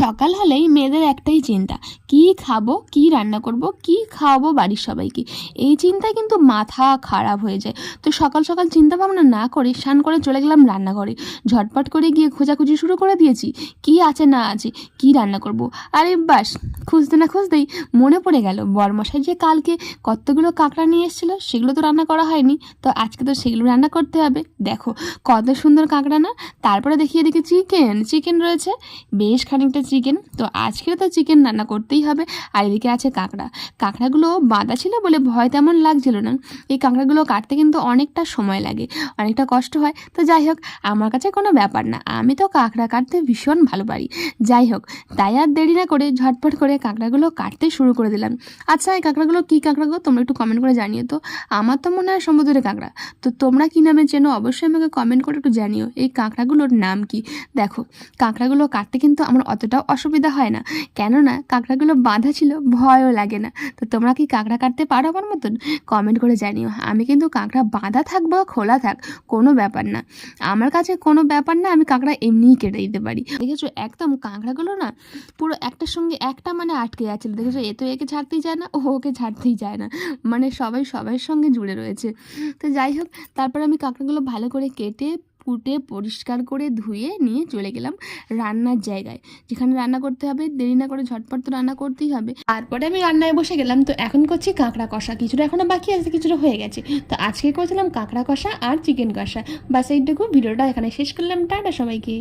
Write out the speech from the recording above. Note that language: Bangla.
সকাল হলেই মেয়েদের একটাই চিন্তা, কি খাব, কি রান্না করব, কি খাওয়াবো বাড়ির সবাইকে। এই চিন্তায় কিন্তু মাথা খারাপ হয়ে যায়। তো সকাল সকাল চিন্তা ভাবনা না করে স্নান করে চলে গেলাম রান্নাঘরে। ঝটপট করে গিয়ে খোঁজাখুঁজি শুরু করে দিয়েছি। কি আছে না আছে, কি রান্না করব? আরে বাস, খুঁজতে না খুঁজতেই মনে পড়ে গেল, বরমশাই যে কালকে কতগুলো কাঁকড়া নিয়ে এসেছিল, সেগুলো তো রান্না করা হয়নি। তো আজকে তো সেগুলো রান্না করতে হবে। দেখো, কত সুন্দর কাঁকড়া না? তারপরে দেখিয়ে দেখি চিকেন চিকেন রয়েছে। বেশ খানিকটা চিকেন। তো আজকে তো চিকেন রান্না করতেই হবে। আর এদিকে আছে কাঁকড়া। কাঁকড়াগুলো বাঁধা ছিল বলে ভয় তেমন লাগছিল না। এই কাঁকড়াগুলো কাটতে কিন্তু অনেকটা সময় লাগে, অনেকটা কষ্ট হয়। তো যাই হোক, আমার কাছে কোনো ব্যাপার না। আমি তো কাঁকড়া কাটতে ভীষণ ভালো পারি যাই হোক, তাই আর দেরি না করে ঝটপট করে কাঁকড়াগুলো কাটতে শুরু করে দিলাম। আচ্ছা এই কাঁকড়াগুলো কী কাঁকড়াগুলো তোমরা একটু কমেন্ট করে জানিও তো। আমার তো মনে হয় সমুদ্রের কাঁকড়া। তো তোমরা কী নামে চেনো? অবশ্যই আমাকে কমেন্ট করে একটু জানিও। এই কাঁকড়াগুলোর নাম কি? দেখো, কাঁকড়াগুলো কাটতে কিন্তু আমার অতটাও অসুবিধা হয় না। কেননা, কাঁকড়াগুলো বাঁধা ছিল, ভয়ও লাগে না। তো তোমরা কি কাঁকড়া কাটতে পারো আমার মতন? কমেন্ট করে জানিও। আমি কিন্তু কাঁকড়া বাঁধা থাক বা খোলা থাক, কোনো ব্যাপার না। আমার কাছে কোনো ব্যাপার না, আমি কাঁকড়া এমনিই কেটে দিতে পারি। দেখেছ, একদম কাঁকড়াগুলো না, পুরো একটার সঙ্গে একটা মানে আটকে যাচ্ছিল। দেখেছ, এ তো একে ছাড়তেই যায় না, ও ওকে ছাড়তেই যায় না। মানে সবাই সবার সঙ্গে জুড়ে রয়েছে। তো যাই হোক, তারপর আমি কাঁকড়াগুলো ভালো করে কেটে কুটে পরিষ্কার করে ধুয়ে নিয়ে চলে গেলাম রান্নার জায়গায়। যেখানে রান্না করতে হবে, দেরি না করে ঝটপট তো রান্না করতেই হবে। তারপরে আমি রান্নায় বসে গেলাম, তো এখন করছি কাঁকড়া কষা। কিছুটা এখনও বাকি আছে, কিছুটা হয়ে গেছে। তো আজকে করছিলাম কাঁকড়া কষা আর চিকেন কষা। বাস এইটুকু, ভিডিওটা এখানে শেষ করলাম, টাটা সবাইকে।